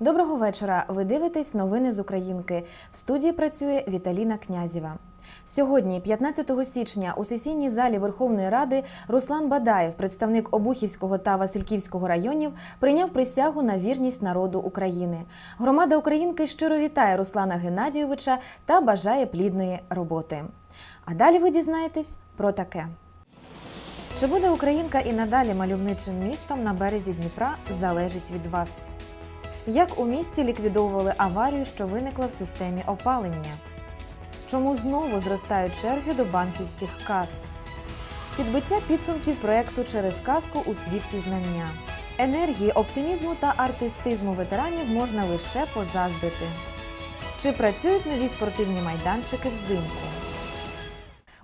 Доброго вечора. Ви дивитесь новини з Українки. В студії працює Віталіна Князєва. Сьогодні, 15 січня, у сесійній залі Верховної Ради Руслан Бадаєв, представник Обухівського та Васильківського районів, прийняв присягу на вірність народу України. Громада Українки щиро вітає Руслана Геннадійовича та бажає плідної роботи. А далі ви дізнаєтесь про таке. Чи буде Українка і надалі мальовничим містом на березі Дніпра залежить від вас. Як у місті ліквідовували аварію, що виникла в системі опалення? Чому знову зростають черги до банківських кас? Підбиття підсумків проекту через казку у світ пізнання. Енергії, оптимізму та артистизму ветеранів можна лише позаздити. Чи працюють нові спортивні майданчики взимку?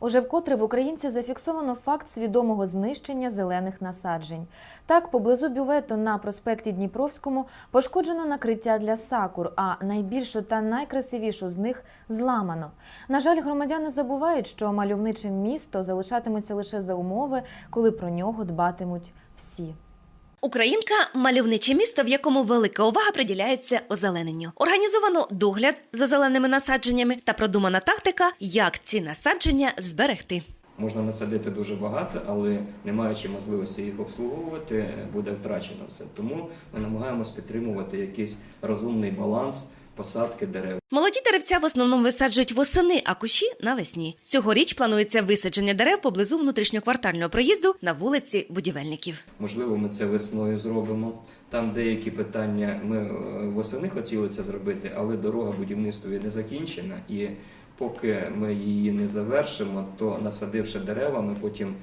Уже вкотре в українці зафіксовано факт свідомого знищення зелених насаджень. Так, поблизу бювету на проспекті Дніпровському пошкоджено накриття для сакур, а найбільшу та найкрасивішу з них зламано. На жаль, громадяни забувають, що мальовниче місто залишатиметься лише за умови, коли про нього дбатимуть всі. Українка мальовниче місто, в якому велика увага приділяється озелененню. Організовано догляд за зеленими насадженнями та продумана тактика, як ці насадження зберегти. Можна насадити дуже багато, але не маючи можливості їх обслуговувати, буде втрачено все. Тому ми намагаємось підтримувати якийсь розумний баланс посадки дерев. Молоді деревця в основному висаджують восени, а кущі навесні. Цьогоріч планується висадження дерев поблизу внутрішньоквартального проїзду на вулиці будівельників. Можливо, ми це весною зробимо. Там деякі питання ми е, восени хотіли це зробити, але дорога будівництві не закінчена. І поки ми її не завершимо, то насадивши дерева, ми потім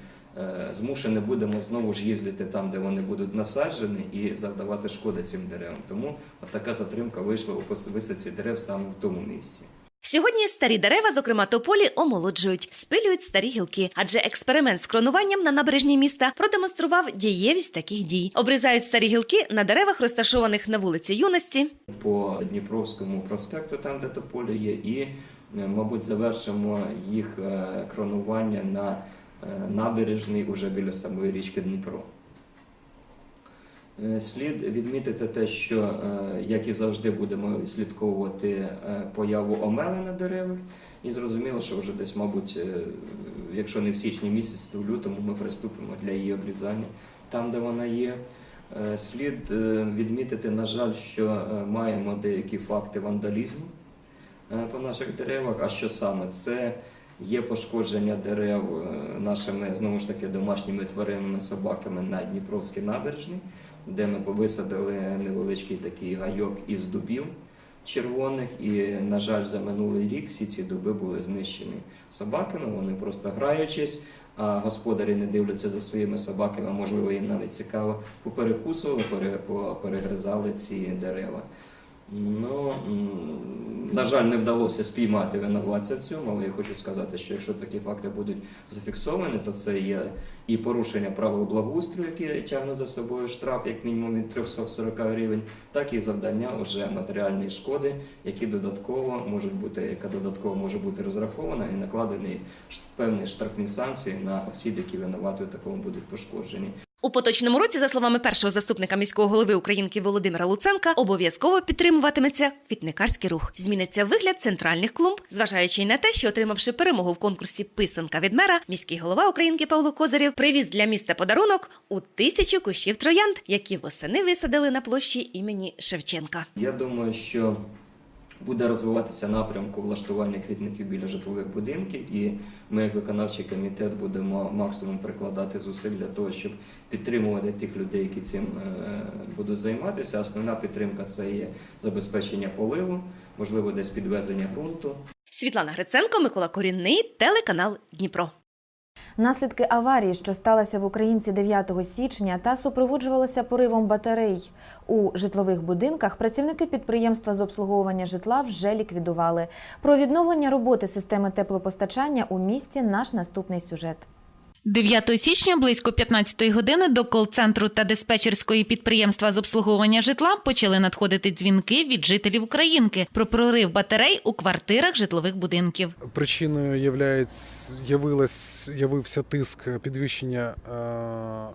змушені будемо знову ж їздити там, де вони будуть насаджені, і завдавати шкоди цим деревам. Тому от така затримка вийшла у висадці дерев саме в тому місці. Сьогодні старі дерева, зокрема тополі, омолоджують, спилюють старі гілки, адже експеримент з кронуванням на набережні міста продемонстрував дієвість таких дій. Обрізають старі гілки на деревах, розташованих на вулиці юності. по Дніпровському проспекту, там де тополі є, і, е, мабуть, завершимо їх е, кронування на е, набережній уже біля самої річки Дніпро. Е, Слід відмітити те, що, е, як і завжди, будемо відслідковувати появу омели на деревах. І зрозуміло, що вже десь, мабуть, якщо не в січні місяці, то в лютому ми приступимо для її обрізання там, де вона є. Слід відмітити, на жаль, що маємо деякі факти вандалізму по наших деревах. А що саме? Це є пошкодження дерев е, нашими знову ж таки домашніми тваринами, собаками на Дніпровській набережній, де ми повисадили невеличкий такий гайок із дубів червоних. І, на жаль, за минулий рік всі ці дуби були знищені собаками. Вони просто граючись а господарі не дивляться за своїми собаками, а можливо їм навіть цікаво, поперекусували, пере- перегризали ці дерева. Ну, на жаль, не вдалося спіймати винуватця в цьому, але я хочу сказати, що якщо такі факти будуть зафіксовані, то це є і порушення правил благоустрою, які тягне за собою штраф як мінімум від 340 гривень, так і завдання уже матеріальної шкоди, які додатково можуть бути, яка додатково може бути розрахована і накладені певні штрафні санкції на осіб, які винуваті в такому будуть пошкоджені. У поточному році, за словами першого заступника міського голови Українки Володимира Луценка, обов'язково підтримуватиметься квітникарський рух. Зміниться вигляд центральних клумб, зважаючи й на те, що отримавши перемогу в конкурсі Писанка від мера, міський голова Українки Павло Козарєв привіз для міста подарунок у тисячу кущів троянд, які восени висадили на площі імені Шевченка. Я думаю, що буде розвиватися напрямку влаштування квітників біля житлових будинків, і ми, як виконавчий комітет, будемо максимум прикладати зусиль для того, щоб підтримувати тих людей, які цим е, будуть займатися. Основна підтримка це є забезпечення поливу, можливо, десь підвезення ґрунту. Світлана Гриценко, Микола Корінний, телеканал Дніпро. Наслідки аварії, що сталася в Українці 9 січня, та супроводжувалася поривом батарей у житлових будинках. Працівники підприємства з обслуговування житла вже ліквідували. Про відновлення роботи системи теплопостачання у місті наш наступний сюжет. 9 січня близько 15 години до кол-центру та диспетчерської підприємства з обслуговування житла почали надходити дзвінки від жителів Українки про прорив батарей у квартирах житлових будинків. Причиною явився тиск підвищення,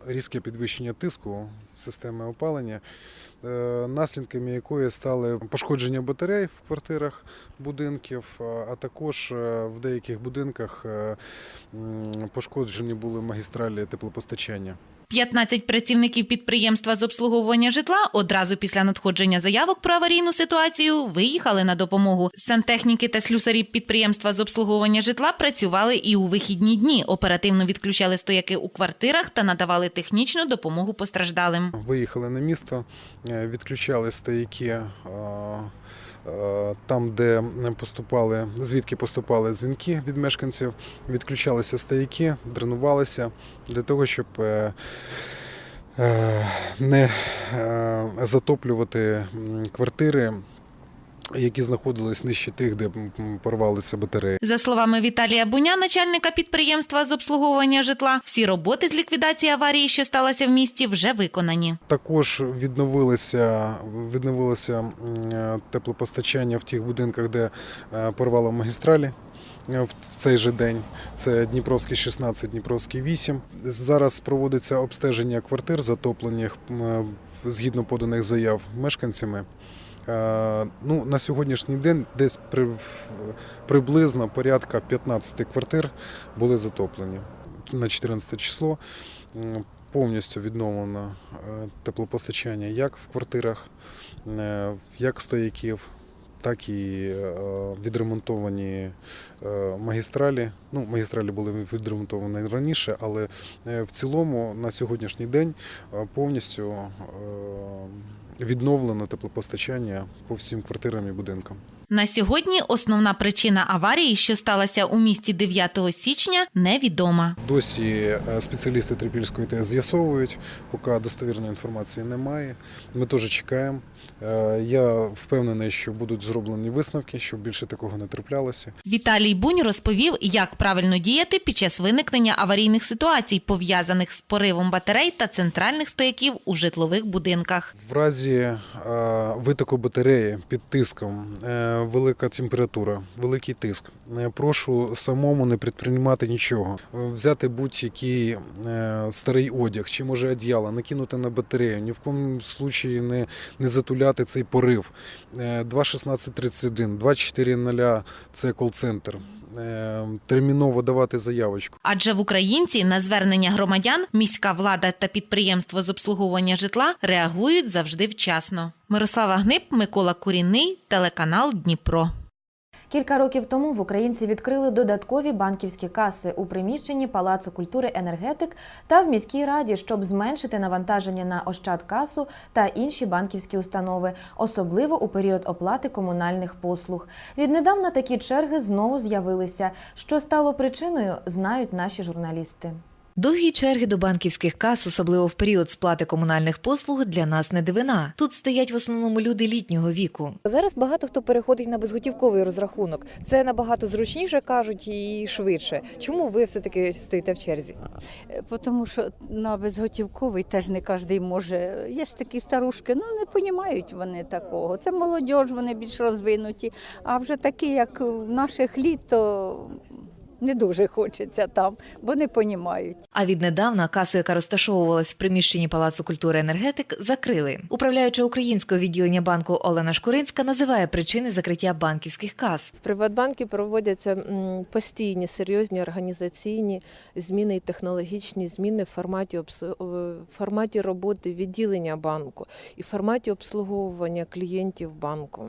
е, різке підвищення тиску в системі опалення, наслідками якої стали пошкодження батарей в квартирах будинків, а- а також е, в деяких будинках е, пошкоджені були магістралі теплопостачання. 15 працівників підприємства з обслуговування житла одразу після надходження заявок про аварійну ситуацію виїхали на допомогу. Сантехніки та слюсарі підприємства з обслуговування житла працювали і у вихідні дні. Оперативно відключали стояки у квартирах та надавали технічну допомогу постраждалим. Виїхали на місто, е, відключали стояки е, там, де поступали, звідки поступали дзвінки від мешканців, відключалися стояки, дренувалися для того, щоб е, е, не е, затоплювати квартири, які знаходились нижче тих, де порвалися батареї. За словами Віталія Буня, начальника підприємства з обслуговування житла, всі роботи з ліквідації аварії, що сталася в місті, вже виконані. Також відновилося, відновилося теплопостачання в тих будинках, де е, порвало магістралі. е, В в цей же день це Дніпровський 16, Дніпровський 8. Зараз проводиться обстеження квартир, затоплених е, згідно поданих заяв мешканцями. Е, Ну, на сьогоднішній день десь при, приблизно порядка 15 квартир були затоплені. На 14 число повністю відновлено е, теплопостачання як в квартирах, е, як стояків, так і відремонтовані магістралі. Ну, магістралі були відремонтовані раніше, але в цілому на сьогоднішній день повністю відновлено теплопостачання по всім квартирам і будинкам. На сьогодні основна причина аварії, що сталася у місті 9 січня, невідома. Досі е, спеціалісти Трипільської ТЕС з'ясовують, поки достовірної інформації немає. Ми теж чекаємо. Е, Я впевнений, що будуть зроблені висновки, щоб більше такого не траплялося. Віталій Бунь розповів, як правильно діяти під час виникнення аварійних ситуацій, пов'язаних з поривом батарей та центральних стояків у житлових будинках. В разі е, витоку батареї під тиском, е, велика температура, великий тиск. Прошу самому не предприймати нічого. Взяти будь-який старий одяг чи може одіяло, накинути на батарею. Ні в коєму случаї не, не затуляти цей порив. Е, 2.16.31, 2.4.0 – це кол-центр. Е, Терміново давати заявочку. Адже в Українці на звернення громадян міська влада та підприємство з обслуговування житла реагують завжди вчасно. Мирослава Гнип, Микола Курінний, телеканал Дніпро. Кілька років тому в українці відкрили додаткові банківські каси у приміщенні Палацу культури енергетик та в міській раді, щоб зменшити навантаження на Ощадкасу та інші банківські установи, особливо у період оплати комунальних послуг. Віднедавна такі черги знову з'явилися. Що стало причиною, знають наші журналісти. Довгі черги до банківських кас, особливо в період сплати комунальних послуг, для нас не дивина. Тут стоять в основному люди літнього віку. Зараз багато хто переходить на безготівковий розрахунок. Це набагато зручніше кажуть і швидше. Чому ви все таки стоїте в черзі? Е, Тому що на безготівковий теж не кожен може. Є такі старушки, ну не розуміють вони такого. Це молодь, вони більш розвинуті. А вже такі, як в наших літ, то не дуже хочеться там, бо не розуміють. А віднедавна касу, яка розташовувалась в приміщенні Палацу культури енергетик, закрили. Управляюча українського відділення банку Олена Шкуринська називає причини закриття банківських кас. В Приватбанкі проводяться постійні серйозні організаційні зміни і технологічні зміни в форматі в форматі роботи відділення банку і в форматі обслуговування клієнтів банку.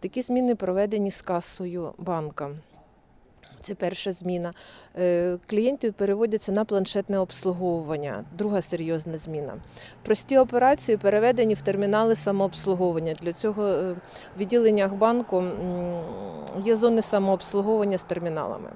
Такі зміни проведені з касою банка. Це перша зміна. Е, Клієнти переводяться на планшетне обслуговування. Друга серйозна зміна. Прості операції переведені в термінали самообслуговування. Для цього е, в відділеннях банку є зони самообслуговування з терміналами.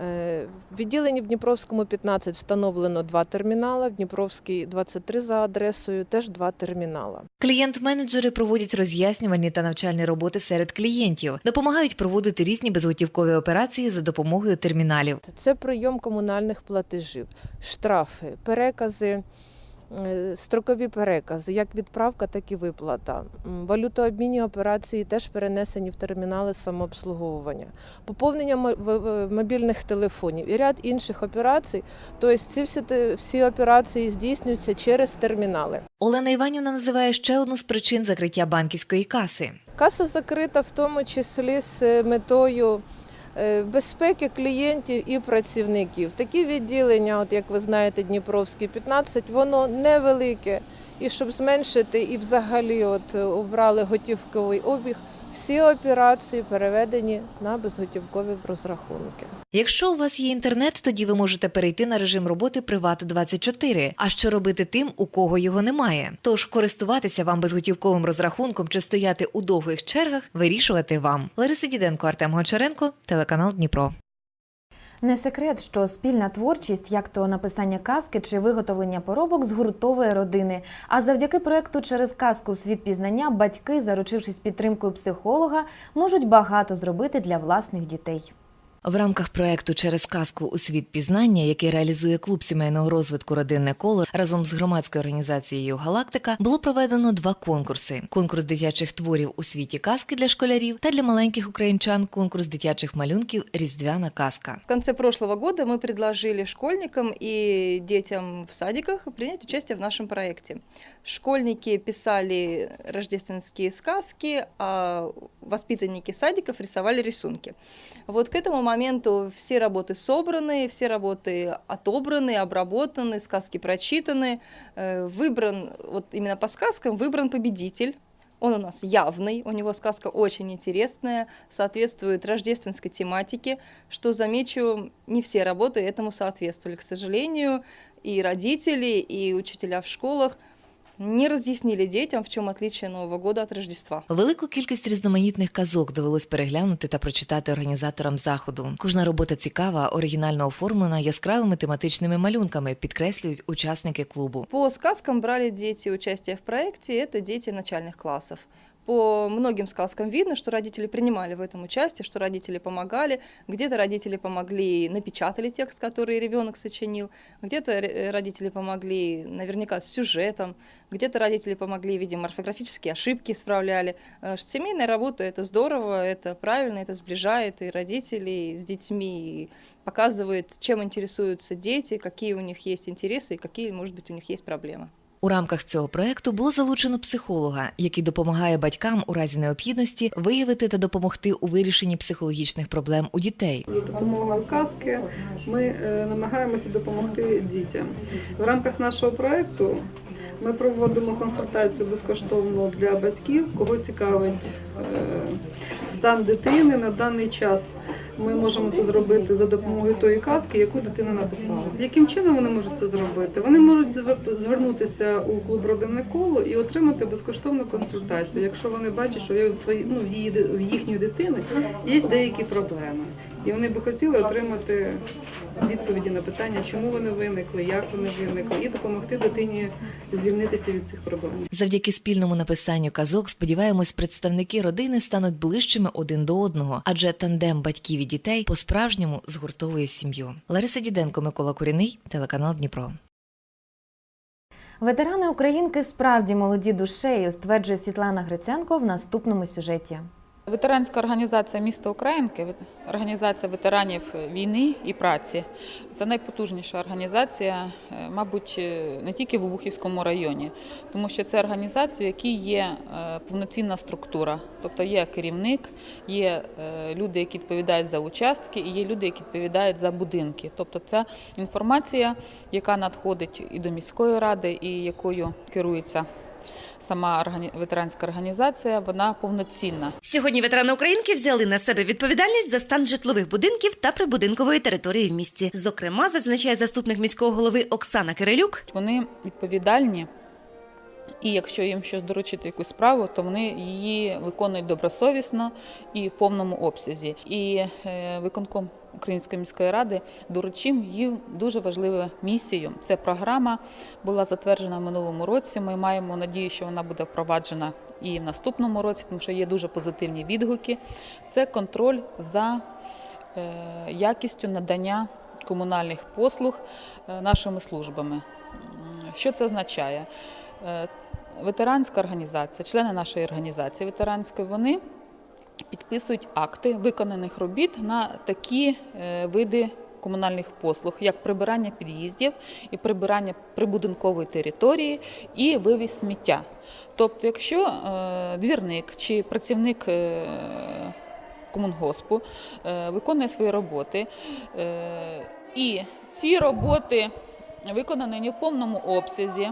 Е, В відділенні в Дніпровському 15 встановлено два термінали, в Дніпровській 23 за адресою теж два термінала. Клієнт-менеджери проводять роз'яснювальні та навчальні роботи серед клієнтів, допомагають проводити різні безготівкові операції за допомогою терміналів. Це прийом комунальних платежів, штрафи, перекази, строкові перекази, як відправка, так і виплата. Валютообмінні операції теж перенесені в термінали самообслуговування, поповнення мобільних телефонів і ряд інших операцій. Тобто ці всі, всі операції здійснюються через термінали. Олена Іванівна називає ще одну з причин закриття банківської каси. Каса закрита в тому числі з метою е, безпеки клієнтів і працівників. Такі відділення, от як ви знаєте, Дніпровський 15, воно невелике. І щоб зменшити і взагалі от е, обрали готівковий обіг, всі операції переведені на безготівкові розрахунки. Якщо у вас є інтернет, тоді ви можете перейти на режим роботи Приват 24 А що робити тим, у кого його немає? Тож користуватися вам безготівковим розрахунком чи стояти у довгих чергах, вирішувати вам. Лариса Діденко, Артем Гончаренко, телеканал Дніпро. Не секрет, що спільна творчість, як то написання казки чи виготовлення поробок, згуртовує родини. А завдяки проекту через казку світ пізнання батьки, заручившись підтримкою психолога, можуть багато зробити для власних дітей. В рамках проекту через казку у світ пізнання, який реалізує клуб сімейного розвитку Родинне коло разом з громадською організацією Галактика, було проведено два конкурси: конкурс дитячих творів у світі казки для школярів та для маленьких українчан конкурс дитячих малюнків Різдвяна казка. В конце прошлого года мы предложили школьникам и детям в садиках принять участие в нашем проекте. Школьники писали рождественские сказки, а воспитанники садиков рисовали рисунки. Вот к этому моменту все работы собраны, все работы отобраны, обработаны, сказки прочитаны. Э, Выбран, вот именно по сказкам, выбран победитель. Он у нас явный, у него сказка очень интересная, соответствует рождественской тематике, что, замечу, не все работы этому соответствовали. К сожалению, и родители, и учителя в школах не разъяснили детям, в чем отличие Нового года от Рождества. Велику кількість різноманітних казок довелось переглянути та прочитати організаторам заходу. Кожна робота цікава, оригінально оформлена яскравими тематичними малюнками, підкреслюють учасники клубу. По сказкам брали дети участие в проекте, это дети начальных классов. По многим сказкам видно, что родители принимали в этом участие, что родители помогали. Где-то родители помогли, напечатали текст, который ребенок сочинил. Где-то ре- родители помогли наверняка с сюжетом. Где-то родители помогли, видимо, орфографические ошибки исправляли. Э, Семейная работа – это здорово, это правильно, это сближает и родителей с детьми, и показывает, чем интересуются дети, какие у них есть интересы и какие, может быть, у них есть проблемы. У рамках цього проекту було залучено психолога, який допомагає батькам у разі необхідності виявити та допомогти у вирішенні психологічних проблем у дітей. За допомогою казки ми е, намагаємося допомогти дітям. В рамках нашого проекту ми проводимо консультацію безкоштовно для батьків, кого цікавить е, стан дитини на даний час. Ми можемо це зробити за допомогою тої казки, яку дитина написала. Яким чином вони можуть це зробити? Вони можуть звер- звернутися у клуб родинне коло і отримати безкоштовну консультацію, якщо вони бачать, що в свої- ну, в її в їхньої дитини є деякі проблеми. І вони би хотіли отримати відповіді на питання, чому вони виникли, як вони виникли, і допомогти дитині звільнитися від цих проблем. Завдяки спільному написанню казок, сподіваємось, представники родини стануть ближчими один до одного, адже тандем батьків і дітей по-справжньому згуртовує сім'ю. Лариса Діденко, Микола Куріний, телеканал Дніпро. Ветерани Українки справді молоді душею, стверджує Світлана Гриценко в наступному сюжеті. Ветеранська організація міста Українки, організація ветеранів війни і праці. Це найпотужніша організація, е, мабуть, е, не тільки в Обухівському районі, тому що це організація, в якій є е, повноцінна структура. Тобто є керівник, є люди, які відповідають за участки, і є люди, які відповідають за будинки. Тобто це інформація, яка надходить і до міської ради, і якою керується сама ветеранська організація, вона повноцінна. Сьогодні ветерани Українки взяли на себе відповідальність за стан житлових будинків та прибудинкової території в місті. Зокрема, зазначає заступник міського голови Оксана Кирилюк. Вони відповідальні, і якщо їм щось доручити якусь справу, то вони її виконують добросовісно і в повному обсязі. І е, виконком Української міської ради доручив їм дуже важливу місію. Ця програма була затверджена в минулому році. Ми маємо надію, що вона буде впроваджена і в наступному році, тому що є дуже позитивні відгуки. Це контроль за е, якістю надання комунальних послуг е, нашими службами. Що це означає? Е, Ветеранська організація, члени нашої організації ветеранської, вони підписують акти виконаних робіт на такі е, види комунальних послуг, як прибирання під'їздів і прибирання прибудинкової території і вивіз сміття. Тобто, якщо е, двірник чи працівник е, комунгоспу виконує свої роботи, і ці роботи виконані не в повному обсязі,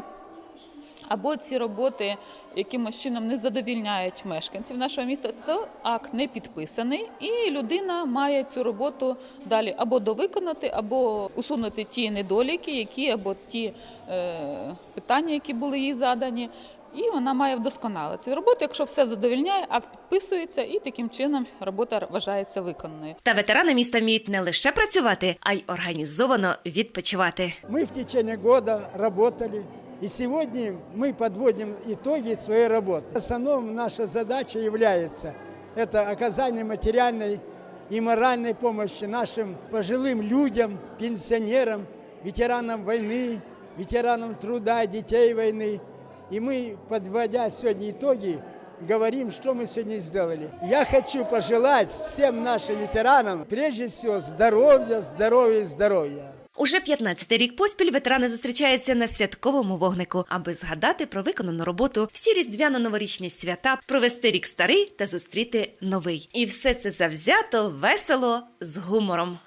або ці роботи якимось чином не задовільняють мешканців нашого міста, це акт не підписаний, і людина має цю роботу далі або довиконати, або усунути ті недоліки, які або ті е, питання, які були їй задані. І вона має вдосконалити роботу. Якщо все задовільняє, акт підписується, і таким чином робота вважається виконаною. Та ветерани міста вміють не лише працювати, а й організовано відпочивати. Мы в течение года работали, и сегодня мы подводим итоги своей работы. В основном наша задача является это оказание материальной и моральной помощи нашим пожилым людям, пенсионерам, ветеранам войны, ветеранам труда, детей войны. И мы, подводя сегодня итоги, говорим, что мы сегодня сделали. Я хочу пожелать всем нашим ветеранам, прежде всего, здоровья, здоровья здоровья. Уже 15-й рік поспіль ветерани зустрічаються на святковому вогнику, аби згадати про виконану роботу, всі різдвяно-новорічні свята, провести рік старий та зустріти новий. І все це завзято, весело, з гумором.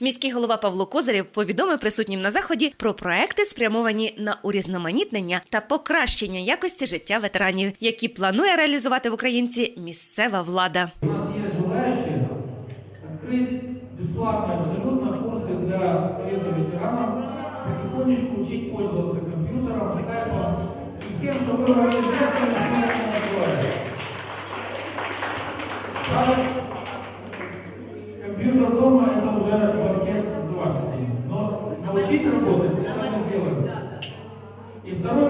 Міський голова Павло Козирєв повідомив присутнім на заході про проекти, спрямовані на урізноманітнення та покращення якості життя ветеранів, які планує реалізувати в Українці місцева влада. У нас есть желающие открыть бесплатные абсолютно курсы для Совета ветеранов, потихонечку учить пользоваться компьютером, скайпом и всем, что было организовано на основе Компьютер дома – это уже банкет за ваши деньги. Но научить работать – это мы сделаем. И второй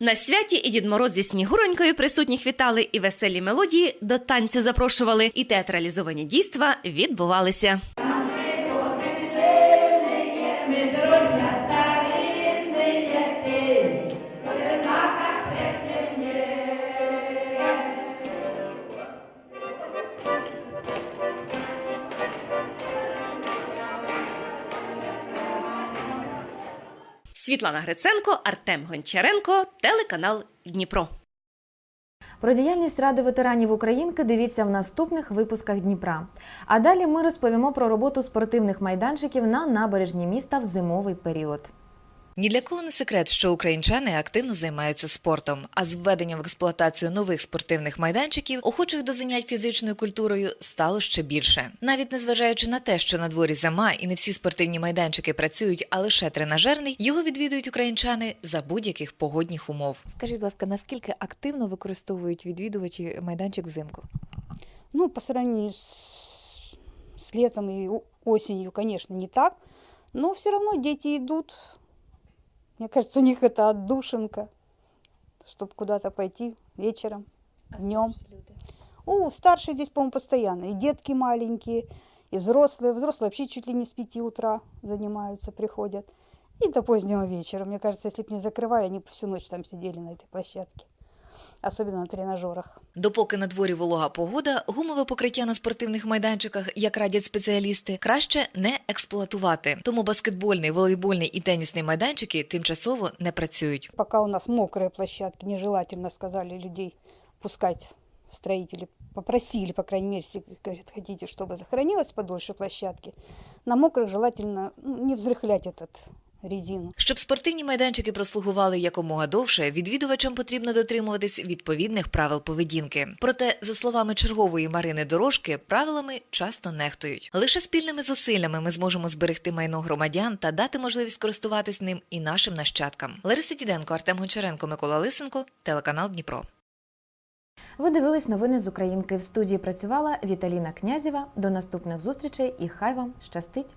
На святі і Дід Мороз зі Снігуронькою присутніх вітали і веселі мелодії до танцю запрошували, і театралізовані дійства відбувалися. Світлана Гриценко, Артем Гончаренко, телеканал Дніпро. Про діяльність Ради ветеранів Українки дивіться в наступних випусках Дніпра. А далі ми розповімо про роботу спортивних майданчиків на набережні міста в зимовий період. Ні для кого не секрет, що українчани активно займаються спортом, а з введенням в експлуатацію нових спортивних майданчиків охочих до занять фізичною культурою стало ще більше. Навіть незважаючи на те, що на дворі зима і не всі спортивні майданчики працюють, а лише тренажерний, його відвідують українчани за будь-яких погодних умов. Скажіть, будь ласка, наскільки активно використовують відвідувачі майданчик взимку? Ну, по сравнению с, с летом и осенью, конечно, не так. Но все равно дети идут. Мне кажется, у них это отдушинка, чтобы куда-то пойти вечером, днем. У, старшие здесь, по-моему, постоянно. И детки маленькие, и взрослые. Взрослые вообще чуть ли не с пяти утра занимаются, приходят. И до позднего вечера. Мне кажется, если бы не закрывали, они бы всю ночь там сидели на этой площадке. Особенно на тренажерах. Допоки на дворі волога погода, гумове покриття на спортивних майданчиках, як радять спеціалісти, краще не експлуатувати. Тому баскетбольний, волейбольний і тенісний майданчики тимчасово не працюють. Пока у нас мокрые площадки, нежелательно сказали людей пускать строители. Попросили, по крайней мере, если говорят, хотите, чтобы сохранилась подольше площадки. На мокрых желательно ну, не взрыхлять этот резину. Щоб спортивні майданчики прослугували якомога довше, відвідувачам потрібно дотримуватись відповідних правил поведінки. Проте, за словами чергової Марини Дорожки, правилами часто нехтують. Лише спільними зусиллями ми зможемо зберегти майно громадян та дати можливість користуватись ним і нашим нащадкам. Лариса Діденко, Артем Гончаренко, Микола Лисенко, телеканал Дніпро. Ви дивились новини з Українки. В студії працювала Віталіна Князєва. До наступних зустрічей і хай вам щастить!